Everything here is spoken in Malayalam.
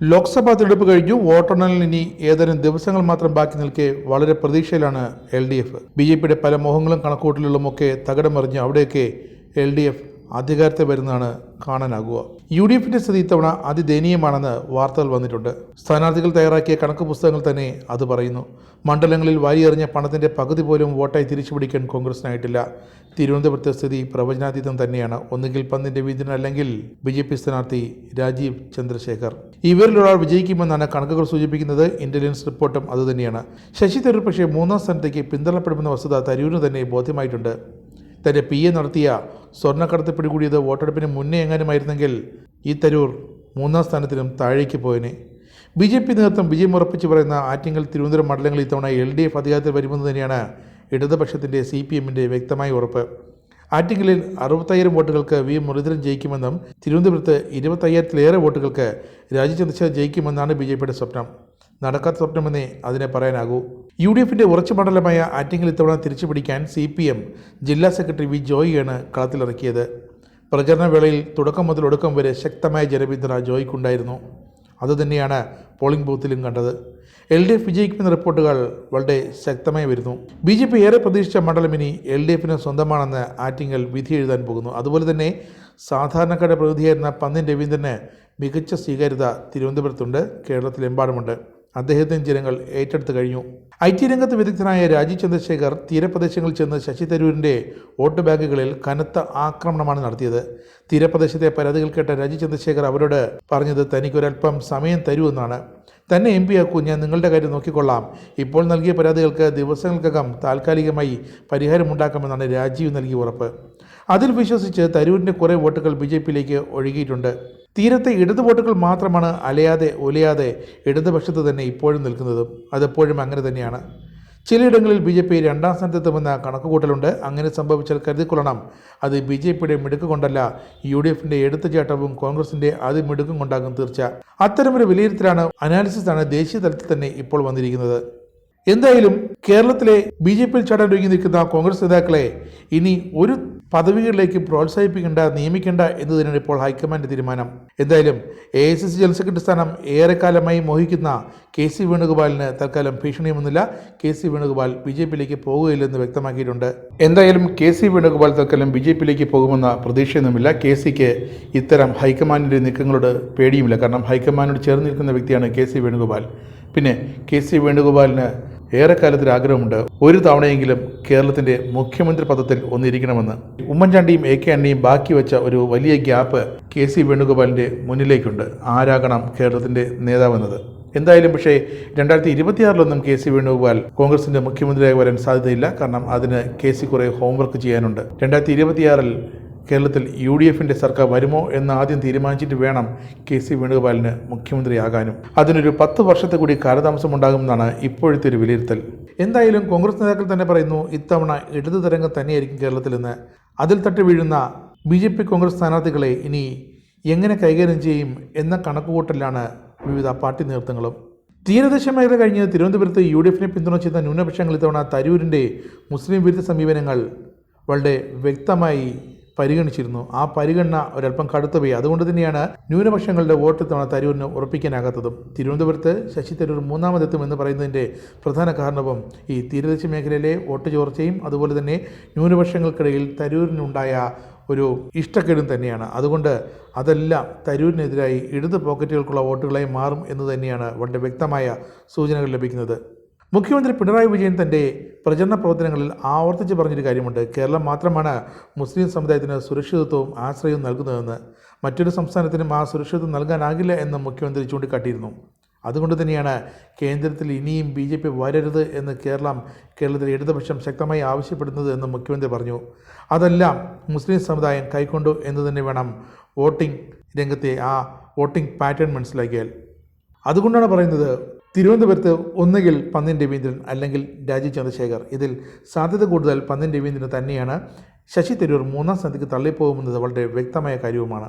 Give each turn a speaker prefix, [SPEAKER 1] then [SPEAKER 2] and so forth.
[SPEAKER 1] ലോക്സഭാ തെരഞ്ഞെടുപ്പ് കഴിഞ്ഞു വോട്ടെണ്ണലിന് ഇനി ഏതാനും ദിവസങ്ങൾ മാത്രം ബാക്കി നിൽക്കെ വളരെ പ്രതീക്ഷയിലാണ് L D F. B J പിയുടെ പല മോഹങ്ങളും കണക്കൂട്ടലുകളുമൊക്കെ തകിടമറിഞ്ഞ് അവിടെയൊക്കെ എൽ ഡി എഫ് അധികാരത്തിൽ വരുന്നതാണ് കാണാനാകുക. യു ഡി എഫിന്റെ സ്ഥിതി ഇത്തവണ അതിദയനീയമാണെന്ന് വാർത്തകൾ വന്നിട്ടുണ്ട്. സ്ഥാനാർത്ഥികൾ തയ്യാറാക്കിയ കണക്ക് പുസ്തകങ്ങൾ തന്നെ അത് പറയുന്നു. മണ്ഡലങ്ങളിൽ വാരിയെറിഞ്ഞ പണത്തിന്റെ പകുതി പോലും വോട്ടായി തിരിച്ചുപിടിക്കാൻ കോൺഗ്രസിനായിട്ടില്ല. തിരുവനന്തപുരത്തെ സ്ഥിതി പ്രവചനാതീതം തന്നെയാണ്. ഒന്നുകിൽ പന്തിന്റെ വീതിന് അല്ലെങ്കിൽ ബി ജെ പി സ്ഥാനാർത്ഥി രാജീവ് ചന്ദ്രശേഖർ. ഇവരിലൊരാൾ വിജയിക്കുമെന്നാണ് കണക്കുകൾ സൂചിപ്പിക്കുന്നത് ഇന്റലിജൻസ് റിപ്പോർട്ടും അതുതന്നെയാണ്. ശശി തരൂർ പക്ഷേ മൂന്നാം സ്ഥാനത്തേക്ക് പിന്തള്ളപ്പെടുമെന്ന വസ്തുത തരൂരിന് തന്നെ ബോധ്യമായിട്ടുണ്ട്. തന്റെ പി എ നടത്തിയ സ്വർണക്കടത്ത് പിടികൂടിയത് വോട്ടെടുപ്പിന് മുന്നേ എങ്ങാനുമായിരുന്നെങ്കിൽ ഈ തരൂർ മൂന്നാം സ്ഥാനത്തിനും താഴേക്ക് പോയനെ. ബി ജെ പി നേതൃത്വം വിജയം ഉറപ്പിച്ച് പറയുന്ന ആറ്റിങ്ങൽ തിരുവനന്തപുരം മണ്ഡലങ്ങളിൽ ഇത്തവണ എൽ ഡി എഫ് അധികാരത്തിൽ വരുമെന്ന് തന്നെയാണ് ഇടതുപക്ഷത്തിന്റെ സി പി എമ്മിന്റെ വ്യക്തമായ ഉറപ്പ്. ആറ്റിങ്ങലിൽ അറുപത്തയ്യായിരം വോട്ടുകൾക്ക് വി മുരളീധരൻ ജയിക്കുമെന്നും തിരുവനന്തപുരത്ത് ഇരുപത്തയ്യായിരത്തിലേറെ വോട്ടുകൾക്ക് രാജ്യചന്ദ്രശേഖർ ജയിക്കുമെന്നാണ് ബി സ്വപ്നം. നടക്കാത്ത സ്വപ്നമെന്നേ അതിനെ പറയാനാകൂ. യു ഡി എഫിന്റെ ഉറച്ച മണ്ഡലമായ ആറ്റിങ്ങൽ ഇത്തവണ തിരിച്ചുപിടിക്കാൻ സി പി എം ജില്ലാ സെക്രട്ടറി വി ജോയിയാണ് കളത്തിലിറക്കിയത്. പ്രചരണ വേളയിൽ തുടക്കം മുതൽ ഒടുക്കം വരെ ശക്തമായ ജനപിന്തുണ ജോയിക്കുണ്ടായിരുന്നു. അതുതന്നെയാണ് പോളിംഗ് ബൂത്തിലും കണ്ടത്. എൽ ഡി എഫ് വിജയിക്കുമെന്ന റിപ്പോർട്ടുകൾ വളരെ ശക്തമായി വരുന്നു. ബി ജെ പി ഏറെ പ്രതീക്ഷിച്ച മണ്ഡലം ഇനി എൽ ഡി എഫിന് സ്വന്തമാണെന്ന് ആറ്റിങ്ങൽ വിധി എഴുതാൻ പോകുന്നു. അതുപോലെ തന്നെ സാധാരണക്കാരുടെ പ്രതിനിധിയായിരുന്ന പന്നിൻ രവീന്ദ്രന് മികച്ച സ്വീകാര്യത തിരുവനന്തപുരത്തുണ്ട് കേരളത്തിലെമ്പാടുമുണ്ട്. അദ്ദേഹത്തിന് ജനങ്ങൾ ഏറ്റെടുത്തു കഴിഞ്ഞു. ഐ ടി രംഗത്ത് വിദഗ്ധനായ രാജീവ് ചന്ദ്രശേഖർ തീരപ്രദേശങ്ങളിൽ ചെന്ന് ശശി തരൂരിന്റെ വോട്ട് ബാങ്കുകളിൽ കനത്ത ആക്രമണമാണ് നടത്തിയത്. തീരപ്രദേശത്തെ പരാതികൾ കേട്ട രാജീവ് ചന്ദ്രശേഖർ അവരോട് പറഞ്ഞത് തനിക്കൊരൽപ്പം സമയം തരൂ എന്നാണ്. തന്നെ എം പി ആക്കൂ. ഞാൻ നിങ്ങളുടെ കാര്യം നോക്കിക്കൊള്ളാം. ഇപ്പോൾ നൽകിയ പരാതികൾക്ക് ദിവസങ്ങൾക്കകം താൽക്കാലികമായി പരിഹാരമുണ്ടാക്കാമെന്നാണ് രാജീവ് നൽകിയ ഉറപ്പ്. അതിൽ വിശ്വസിച്ച് തരൂരിന്റെ കുറേ വോട്ടുകൾ ബി ജെ പിയിലേക്ക് ഒഴുകിയിട്ടുണ്ട്. തീരത്തെ ഇടതു വോട്ടുകൾ മാത്രമാണ് അലയാതെ ഒലയാതെ ഇടതുപക്ഷത്ത് തന്നെ ഇപ്പോഴും നിൽക്കുന്നതും. അതെപ്പോഴും അങ്ങനെ തന്നെയാണ്. ചിലയിടങ്ങളിൽ ബി ജെ പി രണ്ടാം സ്ഥാനത്തെത്തുമെന്ന കണക്കുകൂട്ടലുണ്ട്. അങ്ങനെ സംഭവിച്ചാൽ കരുതിക്കൊള്ളണം. അത് ബി ജെ പിയുടെ മിടുക്ക് കൊണ്ടല്ല. യു ഡി എഫിന്റെ എടുത്തുചാട്ടവും കോൺഗ്രസിന്റെ അതിമിടുക്കും കൊണ്ടാകും തീർച്ച. അത്തരമൊരു വിലയിരുത്തലാണ് അനാലിസിസാണ് ദേശീയ തലത്തിൽ തന്നെ ഇപ്പോൾ വന്നിരിക്കുന്നത്. എന്തായാലും കേരളത്തിലെ ബി ജെ പിയിൽ ചാടാൻ ഒരുങ്ങി നിൽക്കുന്ന കോൺഗ്രസ് നേതാക്കളെ ഇനി ഒരു പദവികളിലേക്ക് പ്രോത്സാഹിപ്പിക്കേണ്ട നിയമിക്കേണ്ട എന്നതിനാണ് ഇപ്പോൾ ഹൈക്കമാൻഡ് തീരുമാനം. എന്തായാലും A I C C general secretary സ്ഥാനം ഏറെക്കാലമായി മോഹിക്കുന്ന കെ സി വേണുഗോപാലിന് തൽക്കാലം ഭീഷണിയൊന്നുമില്ല K C Venugopal B J പിയിലേക്ക് പോകുകയില്ലെന്ന് വ്യക്തമാക്കിയിട്ടുണ്ട്. എന്തായാലും കെ സി വേണുഗോപാൽ തൽക്കാലം ബി ജെ പിയിലേക്ക് പോകുമെന്ന പ്രതീക്ഷയൊന്നുമില്ല. കെ സിക്ക് ഇത്തരം ഹൈക്കമാൻഡിന്റെ നീക്കങ്ങളോട് പേടിയുമില്ല. കാരണം ഹൈക്കമാൻഡിനോട് ചേർന്ന് നിൽക്കുന്ന വ്യക്തിയാണ് കെ സി വേണുഗോപാൽ. പിന്നെ കെ സി വേണുഗോപാലിന് ഏറെക്കാലത്തിന് ആഗ്രഹമുണ്ട് ഒരു തവണയെങ്കിലും കേരളത്തിന്റെ മുഖ്യമന്ത്രി പദത്തിൽ ഒന്നിരിക്കണമെന്ന്. ഉമ്മൻചാണ്ടിയും എ കെ അണ്ണിയും ബാക്കി വെച്ച ഒരു വലിയ ഗ്യാപ്പ് കെ സി വേണുഗോപാലിന്റെ മുന്നിലേക്കുണ്ട്. ആരാകണം കേരളത്തിന്റെ നേതാവെന്നത്? എന്തായാലും പക്ഷേ രണ്ടായിരത്തി ഇരുപത്തിയാറിലൊന്നും കെ സി വേണുഗോപാൽ കോൺഗ്രസിന്റെ മുഖ്യമന്ത്രിയായി വരാൻ സാധ്യതയില്ല. കാരണം അതിന് കെ സി കുറേ ഹോംവർക്ക് ചെയ്യാനുണ്ട്. രണ്ടായിരത്തി ഇരുപത്തിയാറിൽ കേരളത്തിൽ യു ഡി എഫിന്റെ സർക്കാർ വരുമോ എന്ന് ആദ്യം തീരുമാനിച്ചിട്ട് വേണം കെ സി വേണുഗോപാലിന് മുഖ്യമന്ത്രിയാകാനും. അതിനൊരു പത്ത് വർഷത്തെ കൂടി കാലതാമസമുണ്ടാകുമെന്നാണ് ഇപ്പോഴത്തെ ഒരു വിലയിരുത്തൽ. എന്തായാലും കോൺഗ്രസ് നേതാക്കൾ തന്നെ പറയുന്നു ഇത്തവണ ഇടതു തരംഗം തന്നെയായിരിക്കും കേരളത്തിലെന്ന്. അതിൽ തട്ടി വീഴുന്ന ബി ജെ പി കോൺഗ്രസ് സ്ഥാനാർത്ഥികളെ ഇനി എങ്ങനെ കൈകാര്യം ചെയ്യും എന്ന കണക്കുകൂട്ടലാണ് വിവിധ പാർട്ടി നേതൃത്വങ്ങളും. തീരദേശ മേഖല കഴിഞ്ഞ് തിരുവനന്തപുരത്ത് യു ഡി എഫിനെ പിന്തുണച്ചിരുന്ന ന്യൂനപക്ഷങ്ങൾ ഇത്തവണ തരൂരിന്റെ മുസ്ലിം വിരുദ്ധ സമീപനങ്ങൾ വളരെ വ്യക്തമായി പരിഗണിച്ചിരുന്നു. ആ പരിഗണന ഒരല്പം കടുത്തുപോയി. അതുകൊണ്ട് തന്നെയാണ് ന്യൂനപക്ഷങ്ങളുടെ വോട്ട് തവണ തരൂരിന് ഉറപ്പിക്കാനാകാത്തതും. തിരുവനന്തപുരത്ത് ശശി തരൂർ മൂന്നാമതെത്തും എന്ന് പറയുന്നതിന്റെ പ്രധാന കാരണവും ഈ തീരദേശ മേഖലയിലെ വോട്ട് ചോർച്ചയും അതുപോലെ തന്നെ ന്യൂനപക്ഷങ്ങൾക്കിടയിൽ തരൂരിനുണ്ടായ ഒരു ഇഷ്ടക്കേടും തന്നെയാണ്. അതുകൊണ്ട് അതെല്ലാം തരൂരിനെതിരായി ഇടത് പോക്കറ്റുകൾക്കുള്ള വോട്ടുകളായി മാറും എന്ന് തന്നെയാണ് വളരെ വ്യക്തമായ സൂചനകൾ ലഭിക്കുന്നത്. മുഖ്യമന്ത്രി പിണറായി വിജയൻ തന്റെ പ്രചരണ പ്രവർത്തനങ്ങളിൽ ആവർത്തിച്ച് പറഞ്ഞൊരു കാര്യമുണ്ട്. കേരളം മാത്രമാണ് മുസ്ലിം സമുദായത്തിന് സുരക്ഷിതത്വവും ആശ്രയവും നൽകുന്നതെന്ന്. മറ്റൊരു സംസ്ഥാനത്തിനും ആ സുരക്ഷിതത്വം നൽകാനാകില്ല എന്ന് മുഖ്യമന്ത്രി ചൂണ്ടിക്കാട്ടിയിരുന്നു. അതുകൊണ്ട് തന്നെയാണ് കേന്ദ്രത്തിൽ ഇനിയും ബി ജെ പി വരരുത് എന്ന് കേരളം കേരളത്തിലെ ഇടതുപക്ഷം ശക്തമായി ആവശ്യപ്പെടുന്നത് എന്ന് മുഖ്യമന്ത്രി പറഞ്ഞു. അതെല്ലാം മുസ്ലിം സമുദായം കൈക്കൊണ്ടു എന്ന് തന്നെ വേണം വോട്ടിംഗ് രംഗത്തെ ആ വോട്ടിംഗ് പാറ്റേൺ മനസ്സിലാക്കിയാൽ. അതുകൊണ്ടാണ് പറയുന്നത് തിരുവനന്തപുരത്ത് ഒന്നുകിൽ പന്നിൻ രവീന്ദ്രൻ അല്ലെങ്കിൽ രാജീവ് ചന്ദ്രശേഖർ. ഇതിൽ സാധ്യത കൂടുതൽ പന്നിൻ രവീന്ദ്രൻ തന്നെയാണ്. ശശി തരൂർ മൂന്നാം സ്ഥാനത്തേക്ക് തള്ളിപ്പോകുമെന്നത് വളരെ വ്യക്തമായ കാര്യവുമാണ്.